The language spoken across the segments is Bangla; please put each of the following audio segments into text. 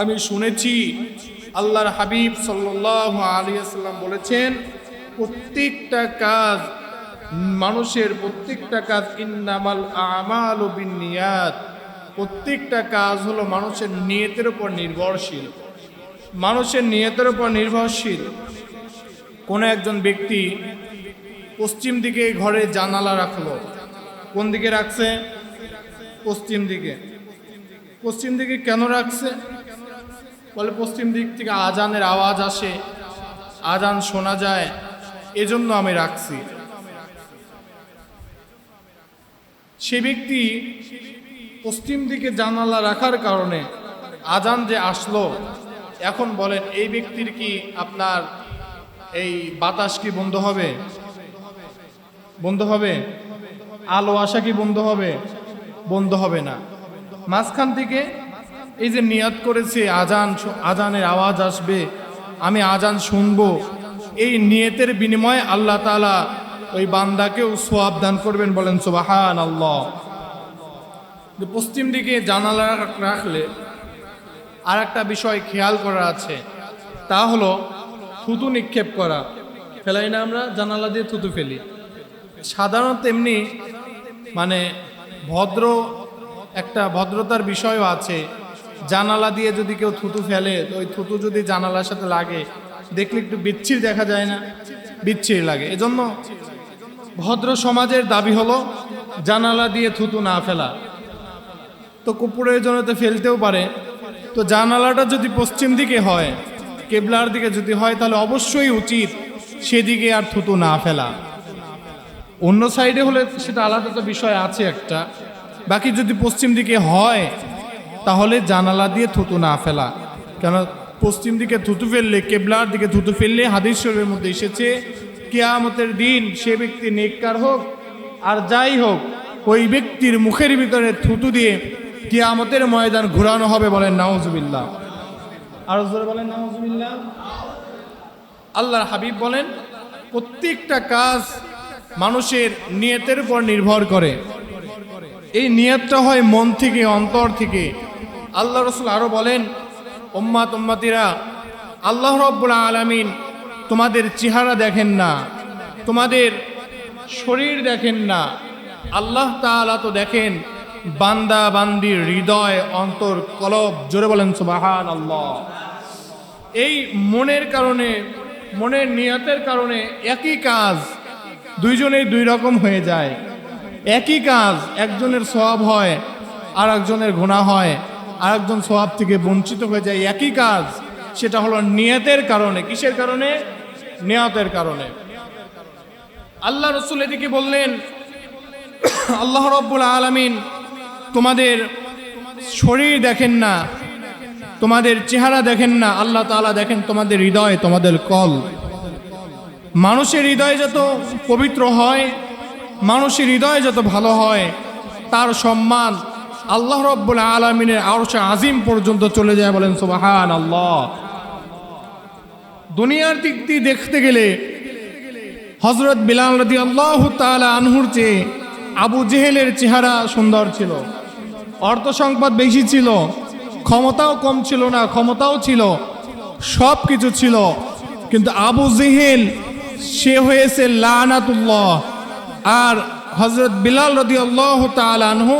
আমি শুনেছি আল্লাহর হাবিব সাল্লাহ আলিয়াল্লাম বলেছেন, প্রত্যেকটা কাজ মানুষের প্রত্যেকটা কাজ ইন্নামাল আমাল ও বিনিয়াত প্রত্যেকটা কাজ হলো মানুষের নিয়তের উপর নির্ভরশীল। মানুষের নিয়তের উপর নির্ভরশীল। কোনো একজন ব্যক্তি পশ্চিম দিকে ঘরে জানালা রাখল, কোন দিকে রাখছে? পশ্চিম দিকে। পশ্চিম দিকে কেন রাখছে? বলে পশ্চিম দিক থেকে আজানের আওয়াজ আসে। আজান শোনা যায়। এজন্য আমি রাখছি। সে ব্যক্তি পশ্চিম দিকে জানালা রাখার কারণে আজান যে আসলো, এখন বলেন, এই ব্যক্তির কি আপনার এই বাতাস কি বন্ধ হবে? বন্ধ হবে? আলো আসা কি বন্ধ হবে? বন্ধ হবে না। মাঝখান থেকে এই যে নিয়াত করেছে, আজান আজানের আওয়াজ আসবে, আমি আজান শুনব। এই নিয়তের বিনিময়ে আল্লাহ তাআলা ওই বান্দাকেও সোয়াব দান করবেন বলেন সোবাহান আল্লাহ পশ্চিম দিকে জানালা রাখলে আর একটা বিষয় খেয়াল করা আছে, তা হলো থুতু নিক্ষেপ করা। ফেলাই না আমরা, জানালা দিয়ে থুতু ফেলি। সাধারণত এমনি মানে ভদ্র একটা ভদ্রতার বিষয়ও আছে জানালা দিয়ে যদি কেউ থুতু ফেলে, তো ওই থুতু যদি জানালার সাথে লাগে, দেখলে একটু বিচ্ছির দেখা যায় না? বিচ্ছির লাগে। এজন্য ভদ্র সমাজের দাবি হলো, জানালা দিয়ে থুতু না ফেলা। তো কুপুরের জন্য তো ফেলতেও পারে। তো জানালাটা যদি পশ্চিম দিকে হয়, কেবলার দিকে যদি হয়, তাহলে অবশ্যই উচিত সেদিকে আর থুতু না ফেলা। অন্য সাইডে হলে সেটা আলাদা তো বিষয় আছে একটা। বাকি যদি পশ্চিম দিকে হয় তাহলে জানালা দিয়ে থুতু না ফেলা। কেন পশ্চিম দিকে থুতু ফেললে, কেবলার দিকে থুতু ফেললে হাদিস শরীরের মধ্যে এসেছে, কেয়ামতের দিন সে ব্যক্তি নেককার হোক আর যাই হোক, ওই ব্যক্তির মুখের ভিতরে থুতু দিয়ে কেয়ামতের ময়দান ঘোরানো হবে বলেন নাউজুবিল্লাহ। আর জোরে বলেন নাউজুবিল্লাহ। আল্লাহর হাবিব বলেন, প্রত্যেকটা কাজ মানুষের নিয়তের উপর নির্ভর করে। এই নিয়তটা হয় মন থেকে, অন্তর থেকে। আল্লাহ রসুল আরও বলেন ওম্মা ওম্মাতিরা আল্লাহ রব্বুল আলামিন তোমাদের চেহারা দেখেন না, তোমাদের শরীর দেখেন না। আল্লাহ তাআলা তো দেখেন, বান্দা বান্দির হৃদয়, অন্তর, কলব, জোরে বলেন সুবাহান আল্লাহ এই মনের কারণে, মনের নিয়তের কারণে একই কাজ দুইজনেই দুই রকম হয়ে যায়। একই কাজ, একজনের সব হয় আর একজনের ঘোনা হয়। আর একজন সওয়াব থেকে বঞ্চিত হয়ে যায় একই কাজ, সেটা হলো নিয়তের কারণে। কিসের কারণে? নিয়তের কারণে। আল্লাহ রসুল এদিকে বললেন, আল্লাহ রব্বুল আলমিন তোমাদের শরীর দেখেন না, তোমাদের চেহারা দেখেন না, আল্লাহ তাআলা দেখেন তোমাদের হৃদয়, তোমাদের কল। মানুষের হৃদয় যত পবিত্র হয়, মানুষের হৃদয় যত ভালো হয়, তার সম্মান আল্লাহ রব্বুল আলমিনের আরশে আজিম পর্যন্ত চলে যায় বলেন সুবাহান আল্লাহ দুনিয়ার দিক দিয়ে দেখতে গেলে হজরত বিলাল রদি আল্লাহ তালা আনহুর চেয়ে আবু জেহেলের চেহারা সুন্দর ছিল। অর্থ সংবাদ বেশি ছিল, ক্ষমতাও কম ছিল না, ক্ষমতাও ছিল সব কিছু ছিল। কিন্তু আবু জেহেল, সে হয়েছে লানাতুল্লাহ। আর হজরত বিলাল রদি আল্লাহ তালানহু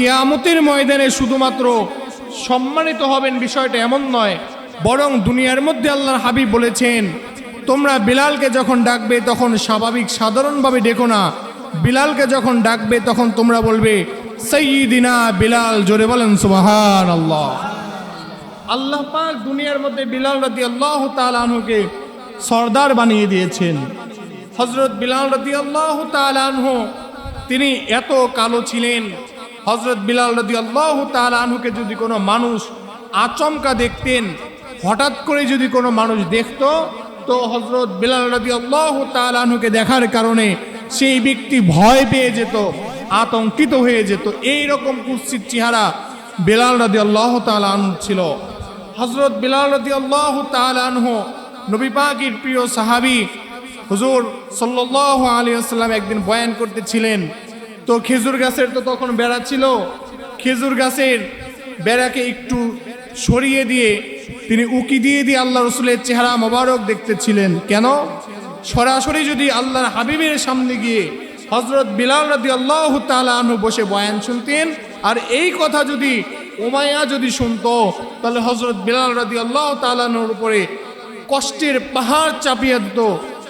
কেয়ামতের ময়দানে শুধুমাত্র সম্মানিত হবেন বিষয়টা এমন নয়, বরং দুনিয়ার মধ্যে আল্লাহর হাবিব বলেছেন, তোমরা বিলালকে যখন ডাকবে তখন স্বাভাবিক সাধারণভাবে ডেকো না। বিলালকে যখন ডাকবে তখন তোমরা বলবে, সৈয়দিনা বিলাল জোরে বলেন সুবাহান আল্লাহ আল্লাহ পাক দুনিয়ার মধ্যে বিলাল রাদি আল্লাহ তালানহুকে সর্দার বানিয়ে দিয়েছেন। হজরত বিলাল রাদি আল্লাহ তালানহু তিনি এত কালো ছিলেন হজরত বিলাল রাদি আল্লাহ তালানহুকে যদি কোনো মানুষ আচমকা দেখতেন, হঠাৎ করে যদি কোনো মানুষ দেখত, তো হজরত বিলাল রাদি আল্লাহ তালানহুকে দেখার কারণে সেই ব্যক্তি ভয় পেয়ে যেত, আতঙ্কিত হয়ে যেত। এই রকম কুৎসিত চেহারা বেলাল রাদি আল্লাহ তালান ছিল। হজরত বিলাল রাদি আল্লাহ তালানহ নবী পাকির প্রিয় সাহাবি হুজুর সাল্লাহ আলী আসসালাম একদিন বয়ান করতেছিলেন তো খেজুর গাছের তো তখন বেড়া ছিল। খেজুর গাছের বেড়াকে একটু সরিয়ে দিয়ে তিনি উকি দিয়ে দিয়ে আল্লাহ রসুলের চেহারা মোবারক দেখতেছিলেন। কেন? সরাসরি যদি আল্লাহর হাবিবের সামনে গিয়ে হজরত বিলাল রাদি আল্লাহ তালু বসে বয়ান শুনতেন, আর এই কথা যদি উমাইয়া যদি শুনতো, তাহলে হজরত বিলাল রাদি আল্লাহ তালানোর উপরে কষ্টের পাহাড় চাপিয়ে দিত,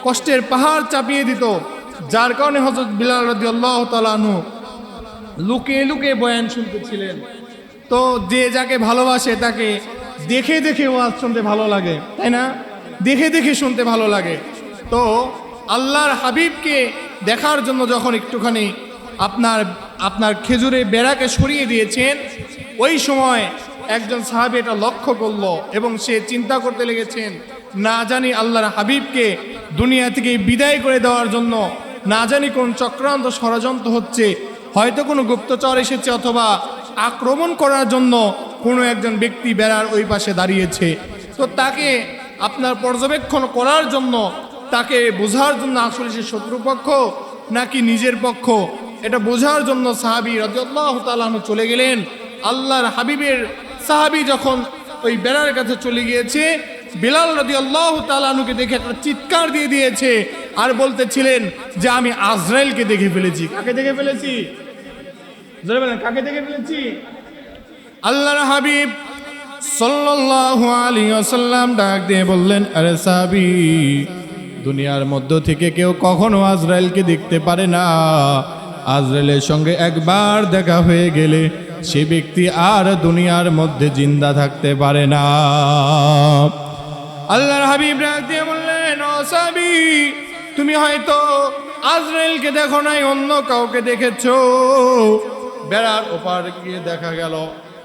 কষ্টের পাহাড় চাপিয়ে দিত। যার কারণে হজরত বিলাল রাদি আল্লাহ তালানু লুকিয়ে লুকিয়ে বয়ান শুনতেছিলেন। তো যে যাকে ভালোবাসে তাকে দেখে দেখে ওয়াজ শুনতে ভালো লাগে, তাই না? দেখে দেখে শুনতে ভালো লাগে। তো আল্লাহর হাবিবকে দেখার জন্য যখন একটুখানি আপনার আপনার খেজুরে বেড়াকে সরিয়ে দিয়েছেন, ওই সময় একজন সাহাবি এটা লক্ষ্য করল এবং সে চিন্তা করতে লেগেছেন, না জানি আল্লাহর হাবিবকে দুনিয়া থেকে বিদায় করে দেওয়ার জন্য না জানি কোন চক্রান্ত ষড়যন্ত্র হচ্ছে। হয়তো কোনো গুপ্তচর এসেছে অথবা আক্রমণ করার জন্য কোনো একজন ব্যক্তি বেড়ার ওই পাশে দাঁড়িয়েছে। তো তাকে আপনার পর্যবেক্ষণ করার জন্য, তাকে বোঝার জন্য আসলে সে শত্রুপক্ষ নাকি নিজের পক্ষ? এটা বোঝার জন্য সাহাবি রাজিয়াল্লাহ তালাহ চলে গেলেন। আল্লাহর হাবিবের সাহাবি যখন ওই বেড়ার কাছে চলে গিয়েছে বিলাল রাজি আল্লাহ তালানুকে দেখে একটা চিৎকার দিয়ে দিয়েছে আর বলতেছিলেন যে আমি আজরাইলকে দেখে ফেলেছি। কাকে দেখে ফেলেছি? কাকে দেখে ফেলেছি? আল্লাহর হাবিব সাল্লাল্লাহু আলাইহি ওয়াসাল্লাম ডাক দিয়ে বললেন, আরে সাহাবী দুনিয়ার মধ্য থেকে কেউ কখনো আজরাইলকে দেখতে পারে না। আজরাইলের সঙ্গে একবার দেখা হয়ে গেলে সে ব্যক্তি আর দুনিয়ার মধ্যে জিন্দা থাকতে পারে না। আল্লাহর হাবিব ডাক দিয়ে বললেন, ও সাহাবী তুমি হয়তো আজরাইলকে দেখো নাই, অন্য কাউকে দেখেছ। বেড়ার ওপার গিয়ে দেখা গেল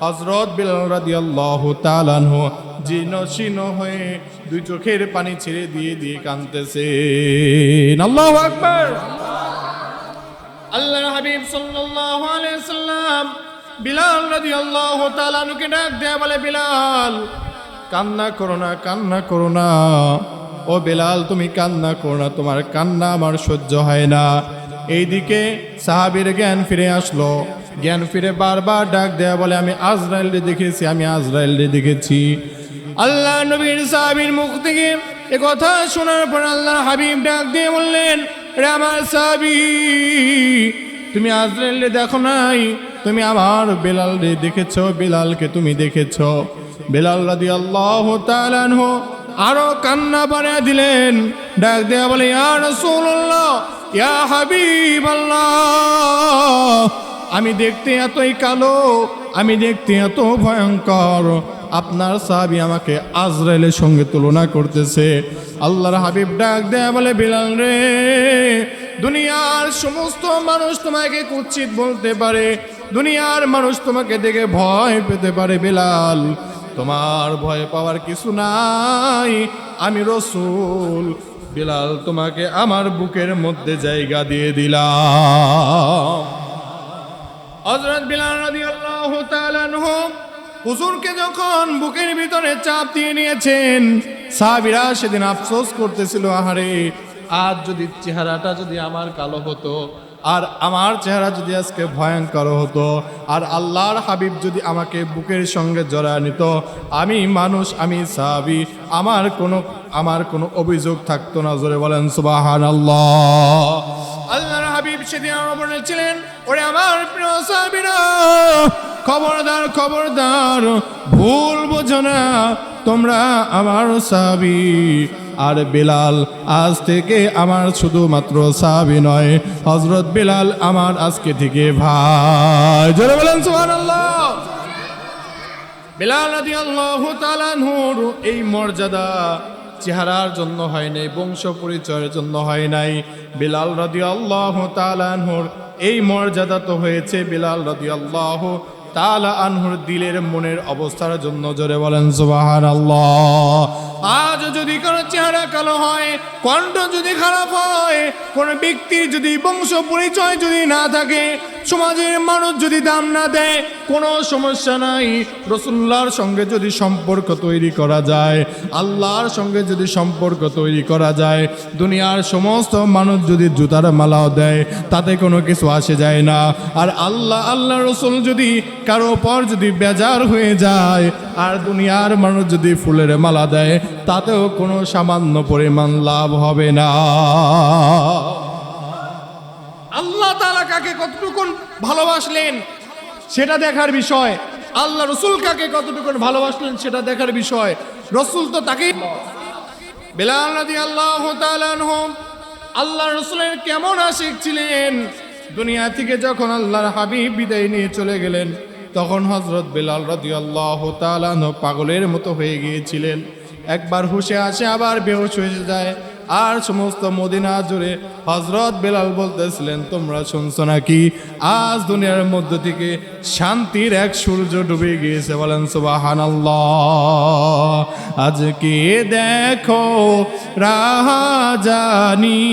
হজরত বিলাল হয়ে দুই চোখের পানি ছেড়ে দিয়ে দিয়ে কাঁদতেছেন আল্লাহ আকবার। আল্লাহর হাবিব সাল্লাম বিলাল রাদিয়াল্লাহু তাআলাকে ডাক দেয়া বলে, বিলাল কান্না করো না, কান্না করো না। ও বেলাল, তুমি কান্না করো না, তোমার কান্না আমার সহ্য হয় না। এইদিকে সাহাবীর জ্ঞান ফিরে আসলো। জ্ঞান ফিরে বারবার ডাক দেয়া বলে, আমি আজরাইলরে দেখেছি, আমি আজরাইলরে দেখেছি। আল্লাহ নবীর সাহাবীর মুখ থেকে এ কথা শোনার পর আল্লাহ হাবিব ডাক দিয়ে বললেন, রে আমার সাহাবী, তুমি আজরাইলরে দেখো নাই? তুমি আমার বেলাল দেখেছ, বেলালকে তুমি দেখেছ। বেলাল রাদি আল্লাহ আরও কান্না বাড়িয়ে দিলেন। ডাক দেয়া বলে, ইয়া আমি দেখতে এতই কালো, আমি দেখতে এত ভয়ঙ্কর। আপনার সাহাবি আমাকে আজরাইলের সঙ্গে তুলনা করতেছে। আল্লাহর হাবিব ডাক দেয়া বলে, বিলাল রে, দুনিয়ার সমস্ত মানুষ তোমাকে কুচ্ছিত বলতে পারে, দুনিয়ার মানুষ তোমাকে দেখে ভয় পেতে পারে, বেলাল। তোমার ভয় পাওয়ার কিছু নাই। আমি রসুল, বিলাল তোমাকে আমার বুকের মধ্যে জায়গা দিয়ে দিলাম। হজরত বিলাল তাআলা আনহু হুজুরকে যখন বুকের ভিতরে চাপ দিয়ে নিয়েছেন, সাহাবীরা সেদিন আফসোস করতেছিল, আহারে, আজ যদি চেহারাটা যদি আমার কালো হতো আর আমার চেহারা যদি আজকে ভয়ঙ্কর হতো, আর আল্লাহর হাবিব যদি আমাকে বুকের সঙ্গে জড়া নিত, আমি মানুষ, আমি সাহাবি, আমার কোনো আমার কোনো অভিযোগ থাকতো না। জোরে বলেন সুবাহান আল্লাহ আল্লাহর হাবিব সেদিন আমার বলেছিলেন ওরে আমার প্রিয় সাহাবীরা, খবরদার খবরদার, ভুল বোঝো না, তোমরা আমার সাহাবি। আর বিলাল আজ থেকে আমার শুধুমাত্র সাহাবি নয় হজরত বিলাল আমার আজকে থেকে ভাই। জোরে বলেন এই মর্যাদা চেহারার জন্য হয় নাই, বংশ পরিচয়ের জন্য হয় নাই। বেলাল রাদিয়াল্লাহু তাআলা নূর এই মর্যাদা তো হয়েছে বিলাল বেলাল রাদিয়াল্লাহু তাআলা আনহুর দিলের মনের অবস্থার জন্য জোরে বলেন সুবাহার আল্লাহ আজ যদি কোনো চেহারা কালো হয়, কণ্ঠ যদি খারাপ হয়, কোনো ব্যক্তির যদি বংশ পরিচয় যদি না থাকে সমাজের মানুষ যদি দাম না দেয়, কোনো সমস্যা নাই। রসুল্লাহর সঙ্গে যদি সম্পর্ক তৈরি করা যায়, আল্লাহর সঙ্গে যদি সম্পর্ক তৈরি করা যায়, দুনিয়ার সমস্ত মানুষ যদি জুতার মালাও দেয়, তাতে কোনো কিছু আসে যায় না। আর আল্লাহ আল্লাহ রসুল যদি কারও পর যদি বেজার হয়ে যায়, আর দুনিয়ার মানুষ যদি ফুলের মালা দেয়, তাতেও কোনো সামান্য পরিমাণ লাভ হবে না। কাকে কতটুকুন ভালোবাসলেন, সেটা দেখার বিষয়। আল্লাহ রসুল কাকে কতটুকুন ভালোবাসলেন, সেটা দেখার বিষয়। রসুল তো তাকেই বেলাল রাদি আল্লাহ আল্লাহ রসুলের কেমন আশিক ছিলেন। দুনিয়া থেকে যখন আল্লাহর হাবিব বিদায় নিয়ে চলে গেলেন, তখন হজরত বেলাল রাদি আল্লাহ পাগলের মতো হয়ে গিয়েছিলেন। একবার হুশে আসে, আবার বেহুশ হয়ে যায়। আর সমস্ত মদিনা জুড়ে হজরত বেলাল বলতেছিলেন, তোমরা শুনছো নাকি? আজ দুনিয়ার মধ্য থেকে শান্তির এক সূর্য ডুবে গিয়েছে। বলেন সুবাহান আজকে দেখো রাজানি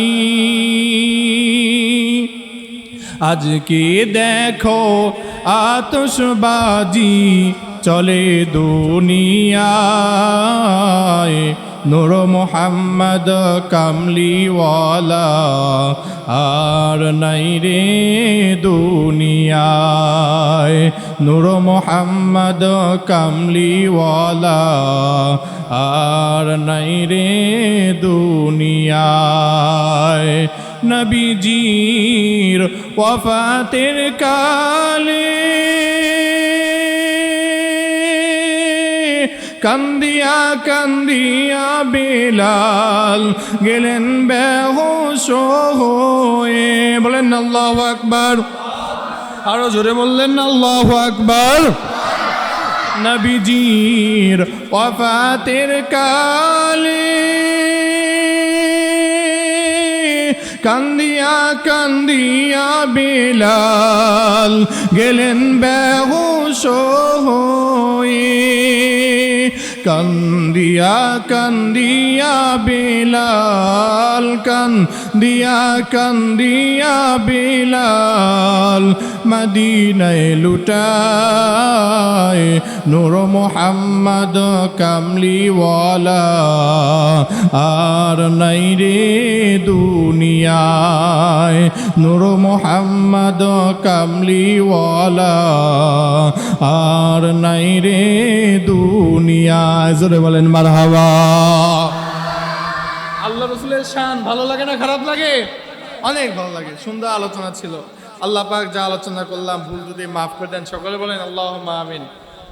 আজকে দেখো আতসবাজি চলে দুনিয়ায়? নূর মোহাম্মদ কামলিওয়ালা আর নাই রে দুনিয়ায়। নূর মোহাম্মদ কামলিওয়ালা আর নাই রে দুনিয়ায়। নবীজির ওয়াফাতের কালে কান্দিয়া কান্দিয়া বেলাল গেলেন বেহস হয়ে। বলেন আল্লাহ আকবার। আরও জোরে বললেন আল্লাহ আকবার। নবীজির ওয়াফাতের কালে কান্দিয়া কান্দিয়া বিলাল গেলেন বেহুশ হয়ে। কান্দিয়া কান্দিয়া বেলাল, কান্দিয়া কান্দিয়া বেলাল, মদিনায় লুটায় নূর মোহাম্মদ কামলিওয়ালা। আর নাই রে দুনিয়ায় নূর মোহাম্মদ কামলিওয়ালা। আর নাই রে দুনিয়ায় জোরে বলেন মারহাবা। আল্লাহ রসুলের শান ভালো লাগে না খারাপ লাগে? অনেক ভালো লাগে সুন্দর আলোচনা ছিল। আল্লাহ পাক যা আলোচনা করলাম ভুল যদি মাফ করে দেন সকলে বলেন আল্লাহ আমিন।